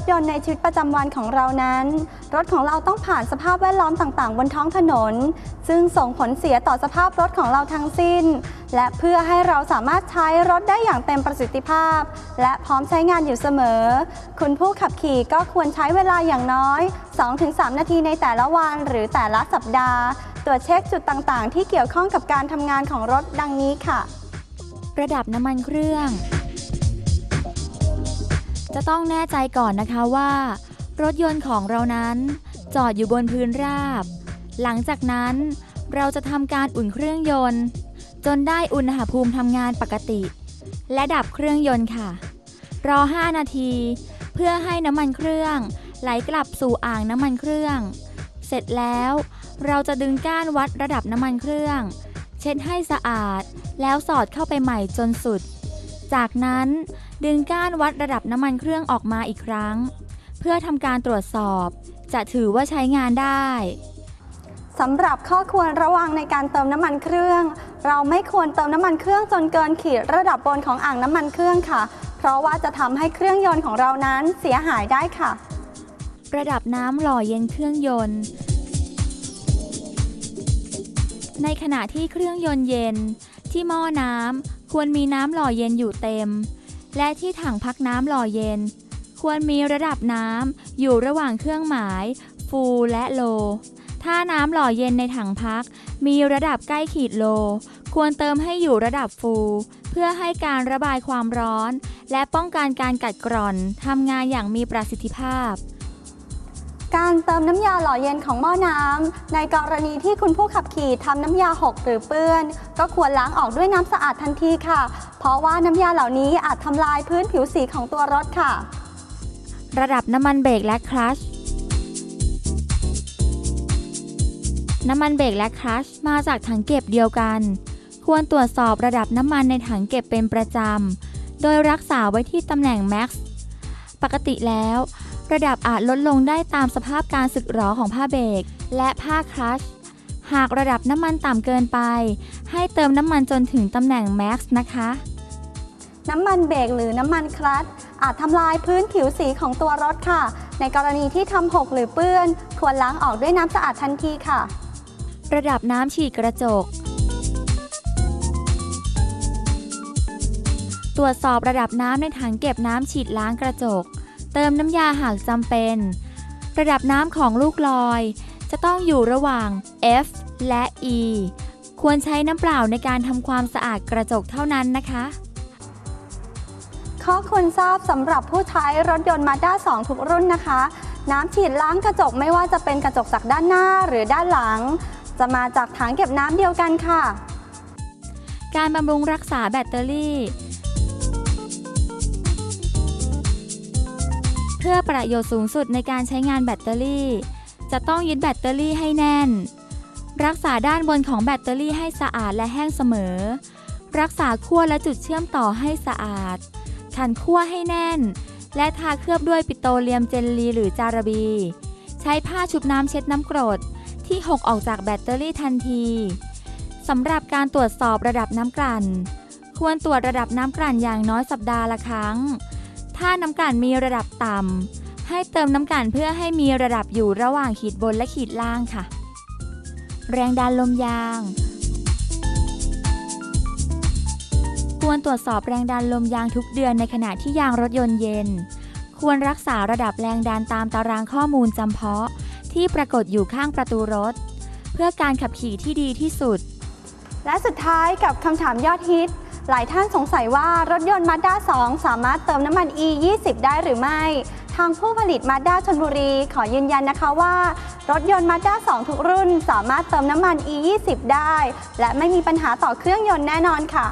ถยนต์ในชีวิตประจำวันของเรานั้น รถของเราต้องผ่านสภาพแวดล้อมต่างๆ บนท้องถนน ซึ่งส่งผลเสียต่อสภาพรถของเราทั้งสิ้น และเพื่อให้เราสามารถใช้รถได้อย่างเต็มประสิทธิภาพ และพร้อมใช้งานอยู่เสมอ คุณผู้ขับขี่ก็ควรใช้เวลาอย่างน้อย 2-3 นาทีในแต่ละวัน หรือแต่ละสัปดาห์ตรวจเช็คจุดต่างๆ ที่เกี่ยวข้องกับการทำงานของรถดังนี้ค่ะ ระดับน้ำมันเครื่อง จะต้องแน่ใจก่อนนะคะว่า รถยนต์ของเรานั้น จอดอยู่บนพื้นราบ หลังจากนั้น เราจะทำการอุ่นเครื่องยนต์ จนได้อุณหภูมิทำงานปกติ และดับเครื่องยนต์ค่ะ รอ 5 นาที เพื่อให้น้ำมันเครื่อง ไหลกลับสู่อ่างน้ำมันเครื่อง เสร็จแล้ว เราจะดึงก้านวัดระดับน้ำมันเครื่อง เช็ดให้สะอาด แล้วสอดเข้าไปใหม่จนสุด จากนั้น ดึงก้านวัดระดับน้ำมันเครื่องออกมาอีกครั้ง เพื่อทำการตรวจสอบ จะถือว่าใช้งานได้สำหรับข้อควรระวังในการเติมน้ำมันเครื่อง เราไม่ควรเติมน้ำมันเครื่องจนเกินขีดระดับบนของอ่างน้ำมันเครื่องค่ะ เพราะว่าจะทำให้เครื่องยนต์ของเรานั้นเสียหายได้ค่ะ ระดับน้ำหล่อเย็นเครื่องยนต์ ในขณะที่เครื่องยนต์เย็น ที่หม้อน้ำควรมีน้ำหล่อเย็นอยู่เต็ม และที่ถังพักน้ำหล่อเย็น ควรมีระดับน้ำอยู่ระหว่างเครื่องหมาย ฟูและโล ถ้าน้ำหล่อเย็นในถังพัก มีระดับใกล้ขีดโล ควรเติมให้อยู่ระดับฟู เพื่อให้การระบายความร้อน และป้องกันการกัดกร่อนทำงานอย่างมีประสิทธิภาพ การเติมน้ำยาหล่อเย็นของหม้อน้ำในกรณีที่คุณผู้ขับขี่ทำน้ำยาหกหรือเปื้อน ก็ควรล้างออกด้วยน้ำสะอาดทันทีค่ะ เพราะว่าน้ำยาเหล่านี้อาจทำลายพื้นผิวสีของตัวรถค่ะ ระดับน้ำมันเบรกและคลัชน้ำมันเบรกและคลัชมาจากถังเก็บเดียวกัน ควรตรวจสอบระดับน้ำมันในถังเก็บเป็นประจำ โดยรักษาไว้ที่ตำแหน่ง max ปกติแล้ว ระดับอาจลดลงได้ตามสภาพการสึกหรอของผ้าเบรกและผ้าคลัชหากระดับน้ำมันต่ำเกินไป ให้เติมน้ำมันจนถึงตำแหน่ง max นะคะ น้ำมันเบรกหรือน้ำมันคลัตช์อาจทำลายพื้นผิวสีของตัวรถค่ะ ในกรณีที่ทำหกหรือเปื้อน ควรล้างออกด้วยน้ำสะอาดทันทีค่ะ ระดับน้ำฉีดกระจก ตรวจสอบระดับน้ำในถังเก็บน้ำฉีดล้างกระจก เติมน้ำยาหากจำเป็น ระดับน้ำของลูกลอย จะต้องอยู่ระหว่าง F และ E ควรใช้น้ำเปล่าในการทำความสะอาดกระจกเท่านั้นนะคะ ข้อควรทราบสำหรับผู้ใช้รถยนต์มาด้า2 ทุกรุ่นนะคะ น้ำฉีดล้างกระจกไม่ว่าจะเป็นกระจกจากด้านหน้าหรือด้านหลัง จะมาจากถังเก็บน้ำเดียวกันค่ะ การบำรุงรักษาแบตเตอรี่ เพื่อประโยชน์สูงสุดในการใช้งานแบตเตอรี่ จะต้องยึดแบตเตอรี่ให้แน่น รักษาด้านบนของแบตเตอรี่ให้สะอาดและแห้งเสมอ รักษาขั้วและจุดเชื่อมต่อให้สะอาด ขันขั้วให้แน่น และทาเคลือบด้วยปิโตรเลียมเจลลีหรือจาระบี ใช้ผ้าชุบน้ำเช็ดน้ำกรดที่หกออกจากแบตเตอรี่ทันทีสำหรับการตรวจสอบระดับน้ำกลั่น ควรตรวจระดับน้ำกลั่นอย่างน้อยสัปดาห์ละครั้ง ถ้าน้ำกลั่นมีระดับต่ำให้เติมน้ำกลั่นเพื่อให้มีระดับอยู่ระหว่างขีดบนและขีดล่างค่ะ แรงดันลมยาง ควรตรวจสอบแรงดันลมยางทุกเดือนในขณะที่ยางรถยนต์เย็น ควรรักษาระดับแรงดันตามตารางข้อมูลจำเพาะ ที่ปรากฏอยู่ข้างประตูรถ เพื่อการขับขี่ที่ดีที่สุด และสุดท้ายกับคำถามยอดฮิต หลายท่านสงสัยว่ารถยนต์ Mazda 2 สามารถเติมน้ำมัน E 20ได้หรือไม่ ทางผู้ผลิต Mazda ชนบุรีขอยืนยันนะคะว่า รถยนต์ Mazda 2 ทุกรุ่น สามารถเติมน้ำมัน E 20ได้ และไม่มีปัญหาต่อเครื่องยนต์แน่นอนค่ะ